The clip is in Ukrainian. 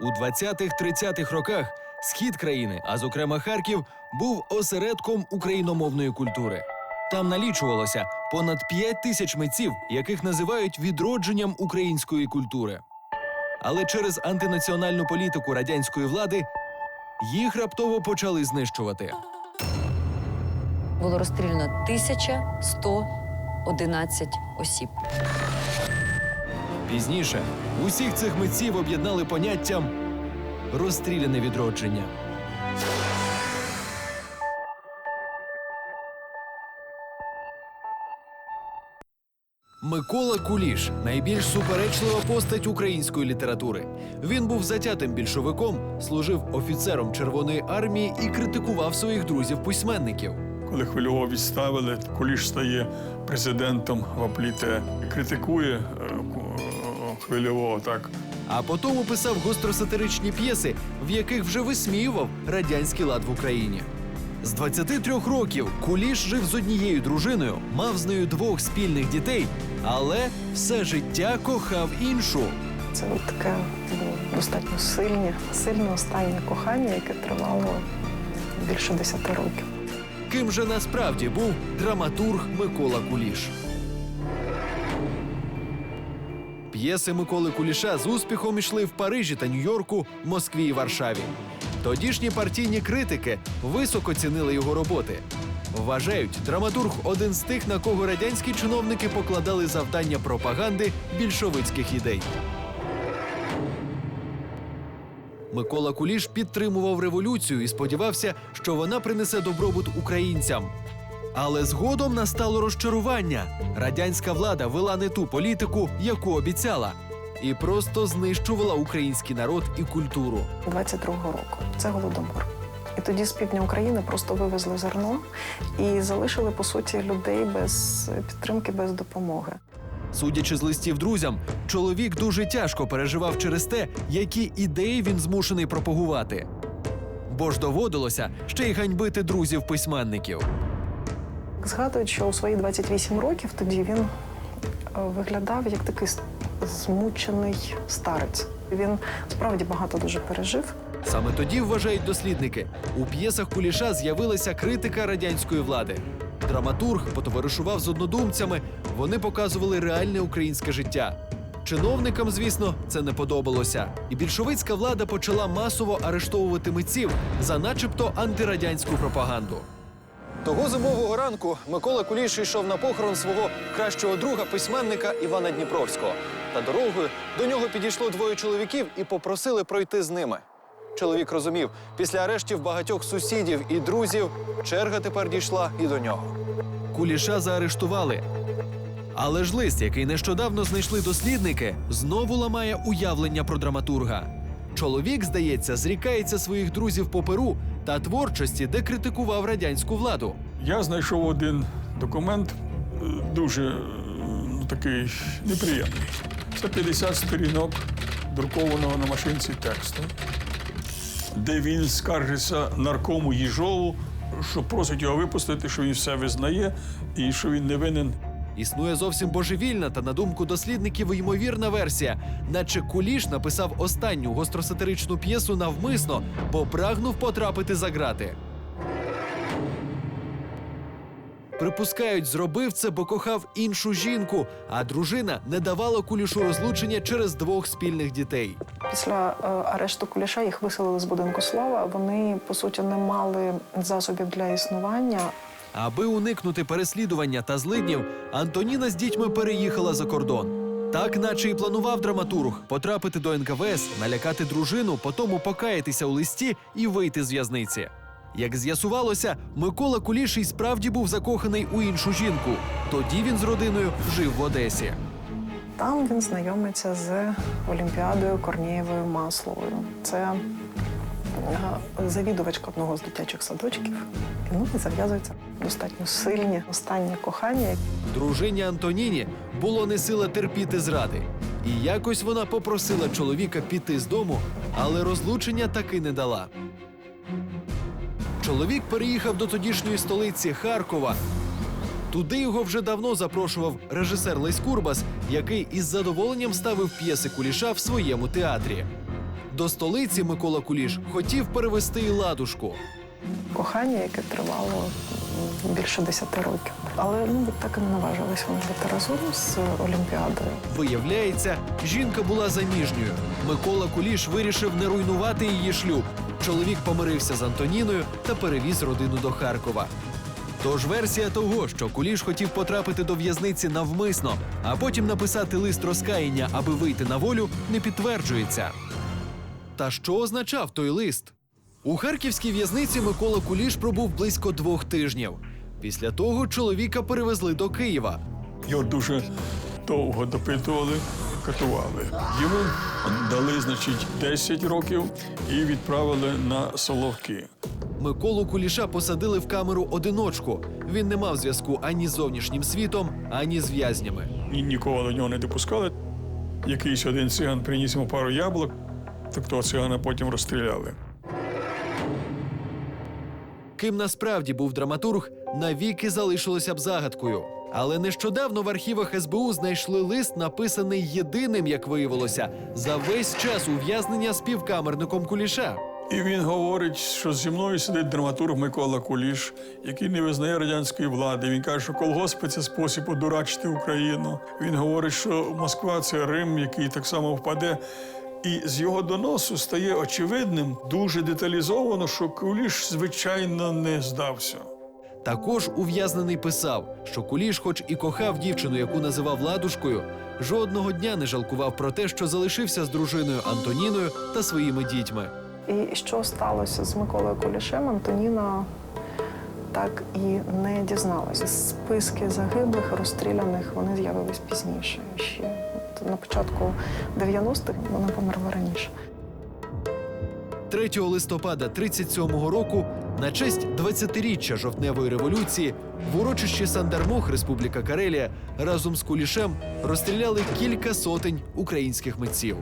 У 20-30-х роках схід країни, а зокрема Харків, був осередком україномовної культури. Там налічувалося понад 5 тисяч митців, яких називають відродженням української культури. Але через антинаціональну політику радянської влади їх раптово почали знищувати. Було розстріляно 1111 осіб. Пізніше усіх цих митців об'єднали поняттям розстріляне відродження. Микола Куліш найбільш суперечлива постать української літератури. Він був затятим більшовиком, служив офіцером Червоної армії і критикував своїх друзів-письменників. Коли Хвильового відставили, Куліш стає президентом в Апліте критикує Ку- е, Хвильового так. А потім писав гостросатиричні п'єси, в яких вже висміював радянський лад в Україні. З 23 років Куліш жив з однією дружиною, мав з нею двох спільних дітей, але все життя кохав іншу. Це от таке було достатньо сильне, сильне останнє кохання, яке тривало більше 10 років. Ким же насправді був драматург Микола Куліш? П'єси Миколи Куліша з успіхом йшли в Парижі та Нью-Йорку, Москві і Варшаві. Тодішні партійні критики високо цінили його роботи. Вважають, драматург один з тих, на кого радянські чиновники покладали завдання пропаганди більшовицьких ідей. Микола Куліш підтримував революцію і сподівався, що вона принесе добробут українцям. Але згодом настало розчарування. Радянська влада вела не ту політику, яку обіцяла, і просто знищувала український народ і культуру. 22-го року це голодомор. І тоді з півдня України просто вивезли зерно і залишили по суті людей без підтримки, без допомоги. Судячи з листів друзям, чоловік дуже тяжко переживав через те, які ідеї він змушений пропагувати. Бо ж доводилося ще й ганьбити друзів-письменників. Згадують, що у свої 28 років тоді він е, виглядав як такий змучений старець. Він справді багато дуже пережив. Саме тоді вважають дослідники. У п'єсах Куліша з'явилася критика радянської влади. Драматург потоваришував з однодумцями. Вони показували реальне українське життя. Чиновникам, звісно, це не подобалося, і більшовицька влада почала масово арештовувати митців за, начебто, антирадянську пропаганду. Того зимового ранку Микола Куліш йшов на похорон свого кращого друга письменника Івана Дніпровського. Та дорогою до нього підійшло двоє чоловіків і попросили пройти з ними. Чоловік розумів, після арештів багатьох сусідів і друзів черга тепер дійшла і до нього. Куліша заарештували. Але ж лист, який нещодавно знайшли дослідники, знову ламає уявлення про драматурга. Чоловік, здається, зрікається своїх друзів по перу та творчості, де критикував радянську владу. Я знайшов один документ, е, дуже е, ну, такий неприємний. Це 50 сторінок друкованого на машинці тексту, де він скаржиться наркому Їжову, що просить його випустити, що він все визнає і що він не винен Існує зовсім божевільна та, на думку дослідників, ймовірна версія, наче Куліш написав останню гостросатиричну п'єсу навмисно, бо прагнув потрапити за грати. Припускають, зробив це, бо кохав іншу жінку, а дружина не давала кулішу розлучення через двох спільних дітей. Після е, арешту Куліша їх виселили з будинку слава. Вони по суті не мали засобів для існування. Аби уникнути переслідування та злиднів, Антоніна з дітьми переїхала за кордон. Так, наче і планував драматург потрапити до НКВС, налякати дружину, потому покаятися у листі і вийти з в'язниці. Як з'ясувалося, Микола Куліш і справді був закоханий у іншу жінку. Тоді він з родиною жив в Одесі. Там він знайомиться з Олімпіадою Корнієвою Масловою. Це завідувачка одного з дитячих садочків. Ну і зав'язується достатньо сильні останнє кохання. Дружині Антоніні було не сила терпіти зради. І якось вона попросила чоловіка піти з дому, але розлучення таки не дала. Чоловік переїхав до тодішньої столиці Харкова. Туди його вже давно запрошував режисер Лесь Курбас, який із задоволенням ставив п'єси Куліша в своєму театрі. До столиці Микола Куліш хотів перевести і ладушку. Кохання, яке тривало більше 10 років. Але ну, так і не наважилися вони бути разом з Олімпіадою. Виявляється, жінка була заміжньою. Микола Куліш вирішив не руйнувати її шлюб. Чоловік помирився з Антоніною та перевіз родину до Харкова. Тож версія того, що Куліш хотів потрапити до в'язниці навмисно, а потім написати лист розкаяння, аби вийти на волю, не підтверджується. Та що означав той лист? У харківській в'язниці Микола Куліш пробув близько двох тижнів. Після того чоловіка перевезли до Києва. Його дуже довго допитували, катували. Йому дали, значить, 10 років і відправили на Соловки. Миколу Куліша посадили в камеру одиночку. Він не мав зв'язку ані з зовнішнім світом, ані з в'язнями. Ні, нікого до нього не допускали. Якийсь один циган приніс йому пару яблук, так того цигана потім розстріляли. Ким насправді був драматург, навіки залишилося б загадкою. Але нещодавно в архівах СБУ знайшли лист, написаний єдиним, як виявилося, за весь час ув'язнення співкамерником Куліша. І він говорить, що зі мною сидить драматург Микола Куліш, який не визнає радянської влади. Він каже, що колгоспи це спосіб одурачити Україну. Він говорить, що Москва це Рим, який так само впаде. І з його доносу стає очевидним, дуже деталізовано, що Куліш, звичайно, не здався. Також ув'язнений писав, що Куліш, хоч і кохав дівчину, яку називав ладушкою, жодного дня не жалкував про те, що залишився з дружиною Антоніною та своїми дітьми. І що сталося з Миколою Кулішем, Антоніна так і не дізналася. Списки загиблих, розстріляних, вони з'явились пізніше. Ще на початку 90-х вона померла раніше. 3 листопада 37-го року на честь 20-річчя жовтневої революції в урочищі Сандармох, Республіка Карелія, разом з Кулішем розстріляли кілька сотень українських митців.